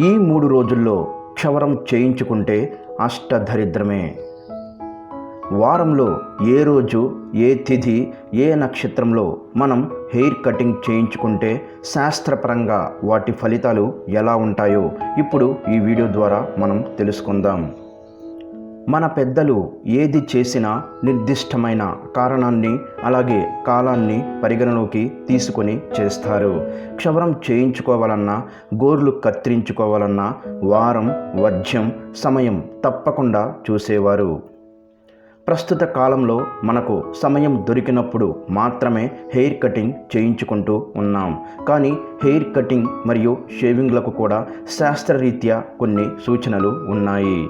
ఈ మూడు రోజుల్లో క్షవరం చేయించుకుంటే అష్టదరిద్రమే. వారంలో ఏ రోజు ఏ తిథి ఏ నక్షత్రంలో మనం హెయిర్ కటింగ్ చేయించుకుంటే శాస్త్రపరంగా వాటి ఫలితాలు ఎలా ఉంటాయో ఇప్పుడు ఈ వీడియో ద్వారా మనం తెలుసుకుందాం. మన పెద్దలు ఏది చేసినా నిర్దిష్టమైన కారణాన్ని అలాగే కాలాన్ని పరిగణలోకి తీసుకొని చేస్తారు. క్షవరం చేయించుకోవాలన్నా గోర్లు కత్తిరించుకోవాలన్నా వారం వర్జ్యం సమయం తప్పకుండా చూసేవారు. ప్రస్తుత కాలంలో మనకు సమయం దొరికినప్పుడు మాత్రమే హెయిర్ కటింగ్ చేయించుకుంటూ ఉన్నాం. కానీ హెయిర్ కటింగ్ మరియు షేవింగ్లకు కూడా శాస్త్రరీత్యా కొన్ని సూచనలు ఉన్నాయి.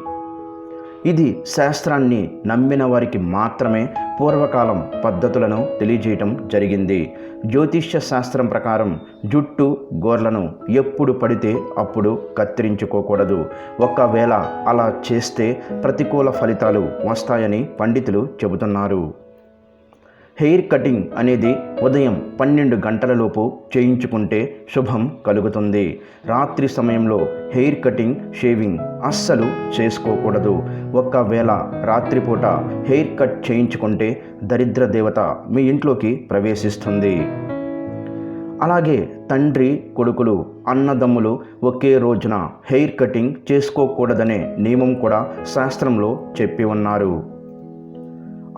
ఇది శాస్త్రాన్ని నమ్మిన వారికి మాత్రమే పూర్వకాలం పద్ధతులను తెలియజేయటం జరిగింది. జ్యోతిష్య శాస్త్రం ప్రకారం జుట్టు గోర్లను ఎప్పుడు పడితే అప్పుడు కత్తిరించుకోకూడదు. ఒకవేళ అలా చేస్తే ప్రతికూల ఫలితాలు వస్తాయని పండితులు చెబుతున్నారు. హెయిర్ కటింగ్ అనేది ఉదయం పన్నెండు గంటలలోపు చేయించుకుంటే శుభం కలుగుతుంది. రాత్రి సమయంలో హెయిర్ కటింగ్ షేవింగ్ అస్సలు చేసుకోకూడదు. ఒకవేళ రాత్రిపూట హెయిర్ కట్ చేయించుకుంటే దరిద్ర దేవత మీ ఇంట్లోకి ప్రవేశిస్తుంది. అలాగే తండ్రి కొడుకులు అన్నదమ్ములు ఒకే రోజున హెయిర్ కటింగ్ చేసుకోకూడదనే నియమం కూడా శాస్త్రంలో చెప్పి ఉన్నారు.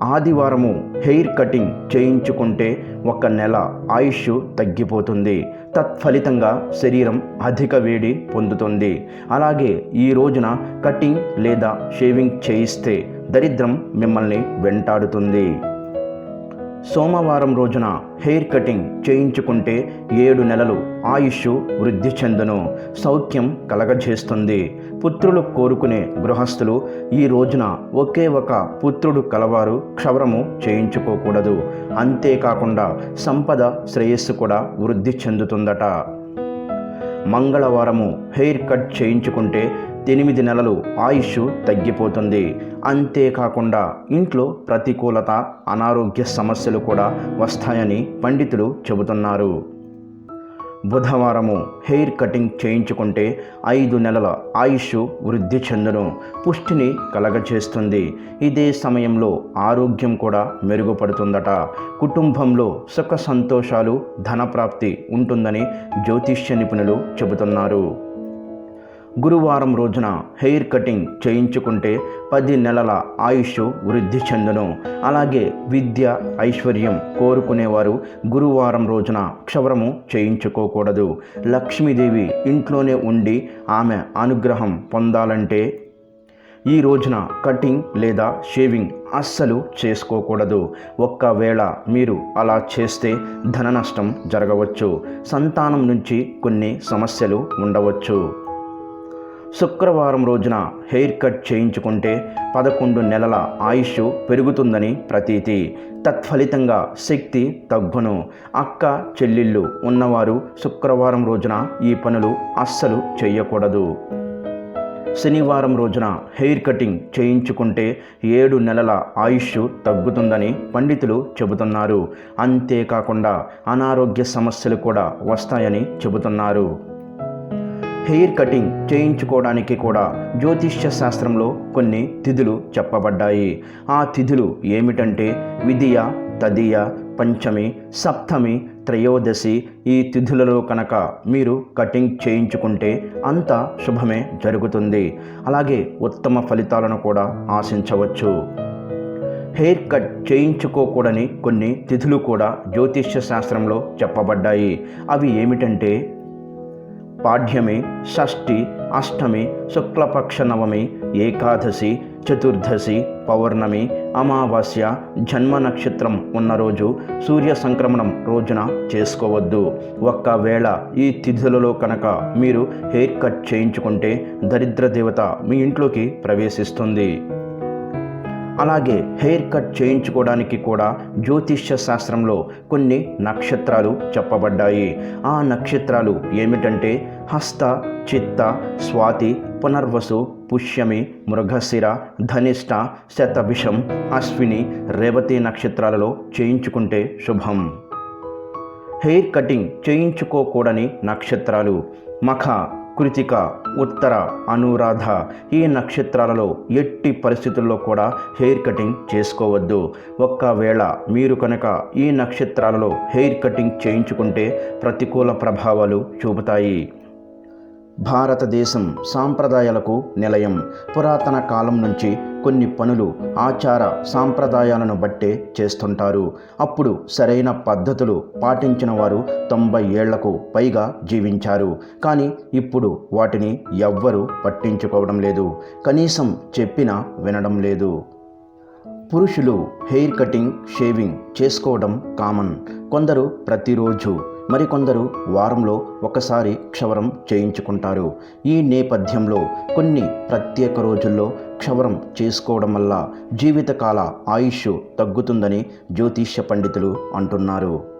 ఆదివారము హెయిర్ కటింగ్ చేయించుకుంటే ఒక నెల ఆయుష్ తగ్గిపోతుంది. తత్ఫలితంగా శరీరం అధిక వేడి పొందుతుంది. అలాగే ఈ రోజున కటింగ్ లేదా షేవింగ్ చేయిస్తే దరిద్రం మిమ్మల్ని వెంటాడుతుంది. సోమవారం రోజున హెయిర్ కటింగ్ చేయించుకుంటే ఏడు నెలలు ఆయుష్ వృద్ధి చెందును సౌఖ్యం కలగజేస్తుంది. పుత్రులు కోరుకునే గృహస్థులు ఈ రోజున ఒకే ఒక పుత్రుడు కలవారు క్షవరము చేయించుకోకూడదు. అంతేకాకుండా సంపద శ్రేయస్సు కూడా వృద్ధి చెందుతుందట. మంగళవారము హెయిర్ కట్ చేయించుకుంటే ఎనిమిది నెలలు ఆయుష్ తగ్గిపోతుంది. అంతేకాకుండా ఇంట్లో ప్రతికూలత అనారోగ్య సమస్యలు కూడా వస్తాయని పండితులు చెబుతున్నారు. బుధవారము హెయిర్ కటింగ్ చేయించుకుంటే ఐదు నెలల ఆయుష్ వృద్ధి చెందును పుష్టిని కలగచేస్తుంది ఇదే సమయంలో ఆరోగ్యం కూడా మెరుగుపడుతుందట. కుటుంబంలో సుఖ సంతోషాలు ధనప్రాప్తి ఉంటుందని జ్యోతిష్య నిపుణులు చెబుతున్నారు. గురువారం రోజున హెయిర్ కటింగ్ చేయించుకుంటే పది నెలల ఆయుష్ వృద్ధి చెందును. అలాగే విద్య ఐశ్వర్యం కోరుకునేవారు గురువారం రోజున క్షవరము చేయించుకోకూడదు. లక్ష్మీదేవి ఇంట్లోనే ఉండి ఆమె అనుగ్రహం పొందాలంటే ఈ రోజున కటింగ్ లేదా షేవింగ్ అస్సలు చేసుకోకూడదు. ఒక్కవేళ మీరు అలా చేస్తే ధన నష్టం జరగవచ్చు. సంతానం నుంచి కొన్ని సమస్యలు ఉండవచ్చు. శుక్రవారం రోజున హెయిర్ కట్ చేయించుకుంటే పదకొండు నెలల ఆయుష్ పెరుగుతుందని ప్రతీతి. తత్ఫలితంగా శక్తి తగ్గును. అక్క చెల్లిళ్ళు ఉన్నవారు శుక్రవారం రోజున ఈ పనులు అస్సలు చేయకూడదు. శనివారం రోజున హెయిర్ కటింగ్ చేయించుకుంటే ఏడు నెలల ఆయుష్ తగ్గుతుందని పండితులు చెబుతున్నారు. అంతేకాకుండా అనారోగ్య సమస్యలు కూడా వస్తాయని చెబుతున్నారు. హెయిర్ కటింగ్ చేయించుకోవడానికి కూడా జ్యోతిష్య శాస్త్రంలో కొన్ని తిథులు చెప్పబడ్డాయి. ఆ తిథులు ఏమిటంటే విధియ తదియ పంచమి సప్తమి త్రయోదశి ఈ తిథులలో కనుక మీరు కటింగ్ చేయించుకుంటే అంత శుభమే జరుగుతుంది. అలాగే ఉత్తమ ఫలితాలను కూడా ఆశించవచ్చు. హెయిర్ కట్ చేయించుకోకూడని కొన్ని తిథులు కూడా జ్యోతిష్య శాస్త్రంలో చెప్పబడ్డాయి. అవి ఏమిటంటే పాఠ్యమి షష్ఠి అష్టమి శుక్లపక్ష నవమి ఏకాదశి చతుర్దశి పౌర్ణమి అమావాస్య జన్మ నక్షత్రం ఉన్న రోజు సూర్య సంక్రమణం రోజున చేసుకోవద్దు. ఒక్కవేళ ఈ తిథులలో కనుక మీరు హెయిర్ కట్ చేయించుకుంటే దరిద్ర దేవత మీ ఇంట్లోకి ప్రవేశిస్తుంది. అలాగే హెయిర్ కట్ చేయించుకోవడానికి కూడా జ్యోతిష్య శాస్త్రంలో కొన్ని నక్షత్రాలు చెప్పబడ్డాయి. ఆ నక్షత్రాలు ఏమిటంటే హస్త చిత్త స్వాతి పునర్వసు పుష్యమి మృగశిర ధనిష్ట శతభిషం అశ్విని రేవతి నక్షత్రాలలో చేయించుకుంటే శుభం. హెయిర్ కటింగ్ చేయించుకోకూడని నక్షత్రాలు మఖ కృతిక ఉత్తర అనురాధ ఈ నక్షత్రాలలో ఎట్టి పరిస్థితుల్లో కూడా హెయిర్ కటింగ్ చేసుకోవద్దు. ఒక్కవేళ మీరు కనుక ఈ నక్షత్రాలలో హెయిర్ కటింగ్ చేయించుకుంటే ప్రతికూల ప్రభావాలు చూపుతాయి. భారతదేశం సాంప్రదాయాలకు నిలయం. పురాతన కాలం నుంచి కొన్ని పనులు ఆచార సాంప్రదాయాలను బట్టే చేస్తుంటారు. అప్పుడు సరైన పద్ధతులు పాటించిన వారు తొంభై ఏళ్ళకు పైగా జీవించారు. కానీ ఇప్పుడు వాటిని ఎవ్వరూ పట్టించుకోవడం లేదు. కనీసం చెప్పినా వినడం లేదు. పురుషులు హెయిర్ కటింగ్ షేవింగ్ చేసుకోవడం కామన్. కొందరు ప్రతిరోజు మరికొందరు వారంలో ఒకసారి క్షవరం చేయించుకుంటారు. ఈ నేపథ్యంలో కొన్ని ప్రత్యేక రోజుల్లో క్షవరం చేసుకోవడం వల్ల జీవితకాల ఆయుష్ తగ్గుతుందని జ్యోతిష్య పండితులు అంటున్నారు.